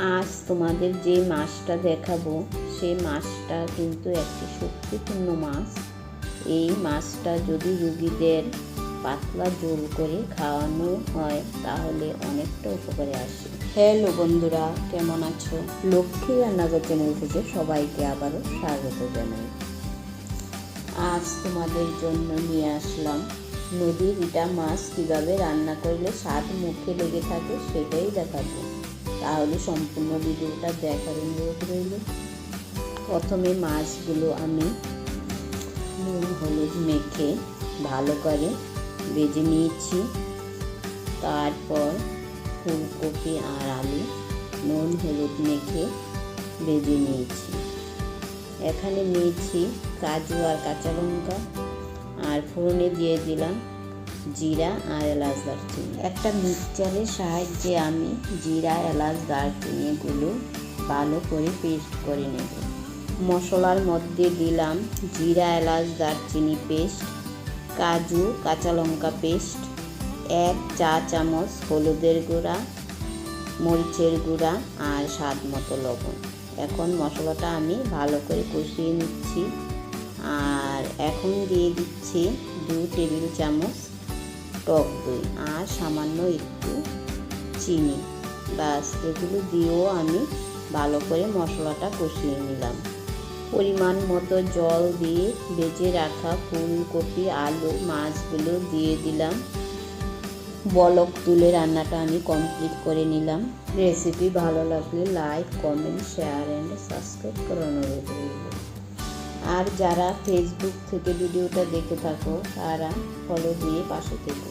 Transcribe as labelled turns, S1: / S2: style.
S1: আজ তোমাদের যে মাছটা দেখাবো, সেই মাছটা কিন্তু একটি শক্তিপূর্ণ মাছ। এই মাছটা যদি রুগীদের পাতলা জোল করে খাওয়ানো হয়, তাহলে অনেকটা উপকারে আসে। হ্যালো বন্ধুরা, কেমন আছো? লক্ষ্মী রান্নাঘর চ্যানেল থেকে সবাইকে আবারও স্বাগত জানাই। আজ তোমাদের জন্য নিয়ে আসলাম, নদীর ইটা মাছ কীভাবে রান্না করলে স্বাদ মুখে লেগে থাকে সেটাই দেখাবো। তাহলে সম্পূর্ণ ভিডিওটা দেখার অনুরোধ রইল। প্রথমে মাছগুলো আমি নুন, হলুদ মেখে ভালো করে ভেজে নিয়েছি। তারপর ফুলকপি আর আলু নুন, হলুদ মেখে ভেজে নিয়েছি। এখানে নিয়েছি কাজু আর কাঁচা লঙ্কা। আর ফোড়নে দিয়ে দিলাম জিরা আর এলাচ দারচিনি। একটা মিক্সচারের সাহায্যে আমি জিরা, এলাচ, দারচিনিগুলো ভালো করে পেস্ট করে নেব। মশলার মধ্যে দিলাম জিরা, এলাচ, দারচিনি পেস্ট, কাজু, কাঁচা লঙ্কা পেস্ট, এক চা চামচ হলুদের গুঁড়া, মরিচের গুঁড়া আর স্বাদ মতো লবণ। এখন মশলাটা আমি ভালো করে কষিয়ে নিচ্ছি। আর এখন দিয়ে দিচ্ছি দু টেবিল চামচ টক দই আর সামান্য একটু চিনি। বাস এগুলো দিয়েও আমি ভালো করে মশলাটা কষিয়ে নিলাম। পরিমাণ মতো জল দিয়ে বেজে রাখা ফুলকপি, আলু, মাছগুলো দিয়ে দিলাম। বলক তুলে রান্নাটা আমি কমপ্লিট করে নিলাম। রেসিপি ভালো লাগলে like, comment, share, and subscribe করে অনুরোধ রইল। আর যারা ফেসবুক থেকে ভিডিওটা দেখে থাকো তারা ফলো দিয়ে পাশে থেকো।